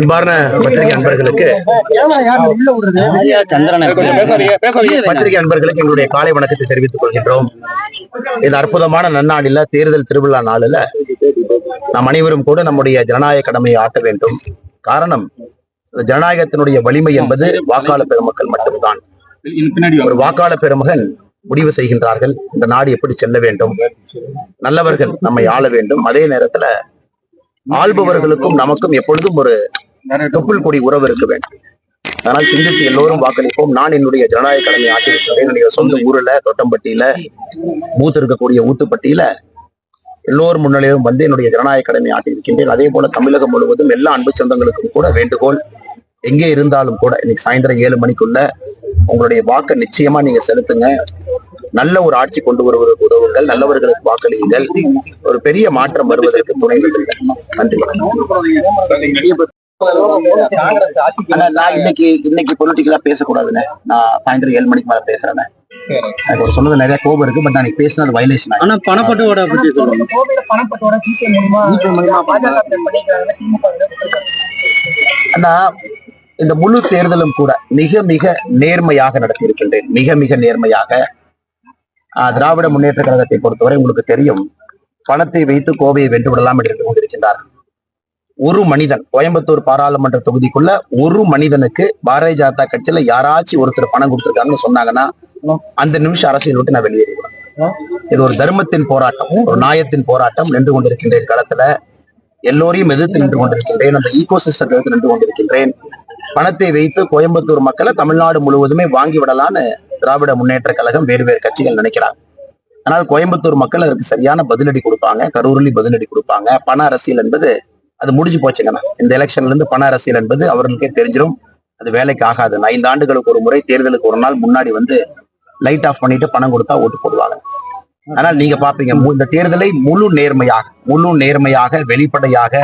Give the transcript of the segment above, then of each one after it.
அன்பார்ந்த பத்திரிகை அன்பர்களுக்கு. பத்திரிகை அன்பர்களுக்கு எங்களுடைய காலை வணக்கத்தை தெரிவித்துக் கொள்கின்றோம். இந்த அற்புதமான நன்னாளில தேர்தல் திருவிழா நாளில நாம் அனைவரும் கூட நம்முடைய ஜனநாயக கடமையை ஆட்ட வேண்டும். காரணம் ஜனநாயகத்தினுடைய வலிமை என்பது வாக்காளர் பெருமக்கள் மட்டும்தான். ஒரு வாக்காளர் பெருமகன் முடிவு செய்கின்றார்கள். இந்த நாடு எப்படி செல்ல வேண்டும்? நல்லவர்கள் நம்மை ஆள வேண்டும். அதே நேரத்துல ஆள்பவர்களுக்கும் நமக்கும் எப்பொழுதும் ஒரு தொப்புள் கொடி உறவு இருக்க வேண்டும் அதனால் சிந்தித்து எல்லோரும் வாக்களிப்போம். நான் என்னுடைய ஜனநாயக கடமை ஆற்றிருக்கிறேன் என்னுடைய சொந்த ஊர்ல தொட்டம்பட்டியில பூத் இருக்கக்கூடிய ஊத்துப்பட்டியில எல்லோரும் முன்னிலையும் வந்து என்னுடைய ஜனநாயக கடமை ஆற்றியிருக்கின்றேன். அதே போல தமிழகம் முழுவதும் எல்லா அன்பு சொந்தங்களுக்கும் கூட வேண்டுகோள் எங்கே இருந்தாலும் கூட இன்னைக்கு சாயந்தரம் ஏழு மணிக்குள்ள உங்களுடைய வாக்கை நிச்சயமா நீங்க செலுத்துங்க. நல்ல ஒரு ஆட்சி கொண்டு வருவதற்கு உதவுங்கள் நல்லவர்களுக்கு வாக்களியுங்கள். ஒரு பெரிய மாற்றம் வருவதற்கு துணை. நன்றி. நான் இன்னைக்கு இன்னைக்கு பொலிட்டிக்கலா பேசக்கூடாதுண்ணே. நான் சாயந்தரம் ஏழு மணிக்கு மேல பேசுறேன் எனக்கு ஒரு சொன்னது நிறைய கோபம் இருக்கு பட் நான் பேசினது வயலேஷன் ஆனா பணப்பட்டுவோட பத்தி சொல்லுங்க. ஆனா இந்த முழு தேர்தலும் கூட மிக மிக நேர்மையாக நடத்தியிருக்கின்றேன். மிக மிக நேர்மையாக. திராவிட முன்னேற்ற கழகத்தை பொறுத்தவரை உங்களுக்கு தெரியும் பணத்தை வைத்து கோவையை வென்று விடலாம் என்று கொண்டிருக்கின்றார் ஒரு மனிதன் கோயம்புத்தூர் பாராளுமன்ற தொகுதிக்குள்ள ஒரு மனிதனுக்கு பாரதிய ஜனதா கட்சியில யாராச்சும் ஒருத்தர் பணம் கொடுத்துருக்காங்கன்னு சொன்னாங்கன்னா அந்த நிமிஷம் அரசியல் விட்டு நான் வெளியேறிடுவேன் இது ஒரு தர்மத்தின் போராட்டம் ஒரு நாயத்தின் போராட்டம் நின்று கொண்டிருக்கின்றேன் களத்துல எல்லோரையும் எதிர்த்து நின்று கொண்டிருக்கின்றேன் அந்த ஈகோ எதிர்த்து நின்று கொண்டிருக்கின்றேன். பணத்தை வைத்து கோயம்புத்தூர் மக்களை தமிழ்நாடு முழுவதுமே வாங்கி விடலான்னு திராவிட முன்னேற்ற கழகம் வேறு வேறு கட்சிகள் நினைக்கிறாங்க. ஆனால் கோயம்புத்தூர் மக்கள் அதற்கு சரியான பதிலடி கொடுப்பாங்க கரூரில் பதிலடி கொடுப்பாங்க. பண அரசியல் என்பது அது முடிஞ்சு போச்சுங்கண்ணா இந்த எலெக்ஷன்ல இருந்து பண அரசியல் என்பது அவர்களுக்கே தெரிஞ்சிடும் அது வேலைக்கு ஆகாது. ஐந்து ஆண்டுகளுக்கு ஒரு முறை தேர்தலுக்கு ஒரு நாள் முன்னாடி வந்து லைட் ஆஃப் பண்ணிட்டு பணம் கொடுத்தா ஓட்டு போடுவாங்க. ஆனால் நீங்க பாப்பீங்க இந்த தேர்தலை முழு நேர்மையாக முழு நேர்மையாக வெளிப்படையாக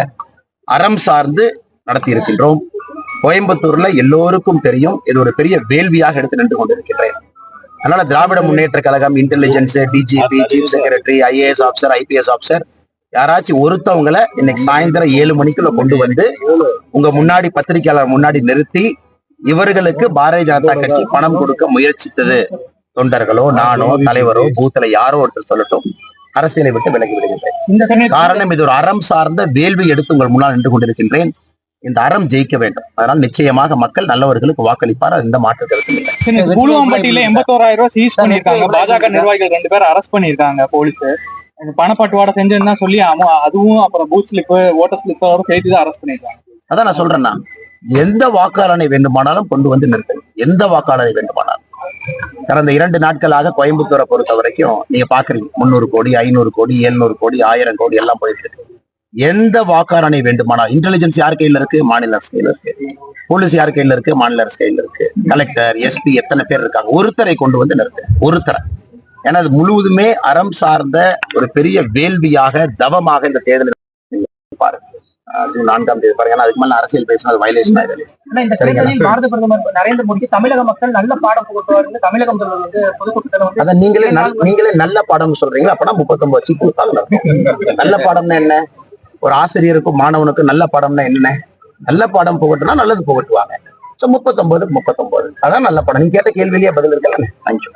அறம் சார்ந்து நடத்தி இருக்கின்றோம் கோயம்புத்தூர்ல எல்லோருக்கும் தெரியும். இது ஒரு பெரிய வேள்வியாக எடுத்து நின்று கொண்டிருக்கின்றேன். அதனால Dravida Munnetra Kazhagam intelligence DGP chief secretary IAS officer IPS officer யாராச்சும் ஒருத்தவங்கள இன்னைக்கு சாயந்தரம் ஏழு மணிக்குள்ள கொண்டு வந்து உங்க முன்னாடி பத்திரிகையாளர் முன்னாடி நிறுத்தி இவர்களுக்கு பாரதிய ஜனதா கட்சி பணம் கொடுக்க முயற்சித்தது. தொண்டர்களோ நானோ தலைவரோ பூத்துல யாரோ ஒருத்தர் சொல்லட்டும். அரசியலை விட்டு விலகி விடுகின்றேன். காரணம் இது ஒரு அறம் சார்ந்த வேள்வி எடுத்து உங்கள் முன்னால் நின்று கொண்டிருக்கின்றேன். இந்த அறம் ஜெயிக்க வேண்டும். அதனால் நிச்சயமாக மக்கள் நல்லவர்களுக்கு வாக்களிப்பார். அது எந்த மாற்று கருத்தும் இல்லை. கூலுவம்பட்டியில எண்பத்தோராயிரம் ரூபாய் சீஸ் பண்ணிருக்காங்க பாஜக நிர்வாகிகள் ரெண்டு பேரும் அரெஸ்ட் பண்ணிருக்காங்க போலீஸ் பணப்பட்டுவாடை செஞ்சதுன்னா சொல்லி அதுவும் அப்புறம் பூத் ஸ்லிப் ஓட்டர் ஸ்லிப்போட சேர்த்து தான் அரெஸ்ட் பண்ணிருக்காங்க அதான் நான் சொல்றேன்னா எந்த வாக்காளனை வேண்டுமானாலும் கொண்டு வந்து நிறுத்துங்க எந்த வாக்காளரை வேண்டுமானாலும். கடந்த இரண்டு நாட்களாக கோயம்புத்தூரை பொறுத்த வரைக்கும் நீங்க பாக்குறீங்க முந்நூறு கோடி ஐநூறு கோடி எழுநூறு கோடி ஆயிரம் கோடி எல்லாம் போயிட்டு இருக்கு. எந்த வாக்காளனை வேண்டுமானால் இன்டெலிஜென்ஸ் யார் கையில இருக்கு? மாநில அரசு கையில இருக்கு. போலீஸ் யார் கையில இருக்கு? மாநில அரசு கையில இருக்கு. கலெக்டர் எஸ்பி எத்தனை பேர் இருக்காங்க? ஒருத்தரை கொண்டு வந்து நிறுத்து. ஒருத்தரை. ஏன்னா அது முழுவதுமே அறம் சார்ந்த ஒரு பெரிய வேள்வியாக தவமாக இந்த தேர்தல் பாருங்க ஜூன் நான்காம் தேதி பாருங்க ஏன்னா அதுக்கு மேல அரசியல் பேசினா அது வயலேஷன் ஆயிடுது இந்த. தேர்தலில் பாரத பிரதமர் நரேந்திர மோடிக்கு தமிழக மக்கள் நல்ல பாடம் புகட்டுவார் தமிழக முதல்வர் வந்து பொதுக்கூட்டத்தில் வந்து அதான் நீங்களே நீங்களே நல்ல பாடம் சொல்றீங்களா? அப்பனா முப்பத்தொன்பது சீட் கொடுத்தாங்க நல்ல பாடம்னா என்ன? ஒரு ஆசிரியருக்கும் மாணவனுக்கும் நல்ல பாடம்னா என்ன நல்ல பாடம் புகட்டுனா நல்லது புகட்டுவாங்க. சோ முப்பத்தொன்பது முப்பத்தொன்பது அதான் நல்ல படம். நீங்க கேட்ட கேள்வியிலேயே பதில் இருக்கல தேங்க்யூ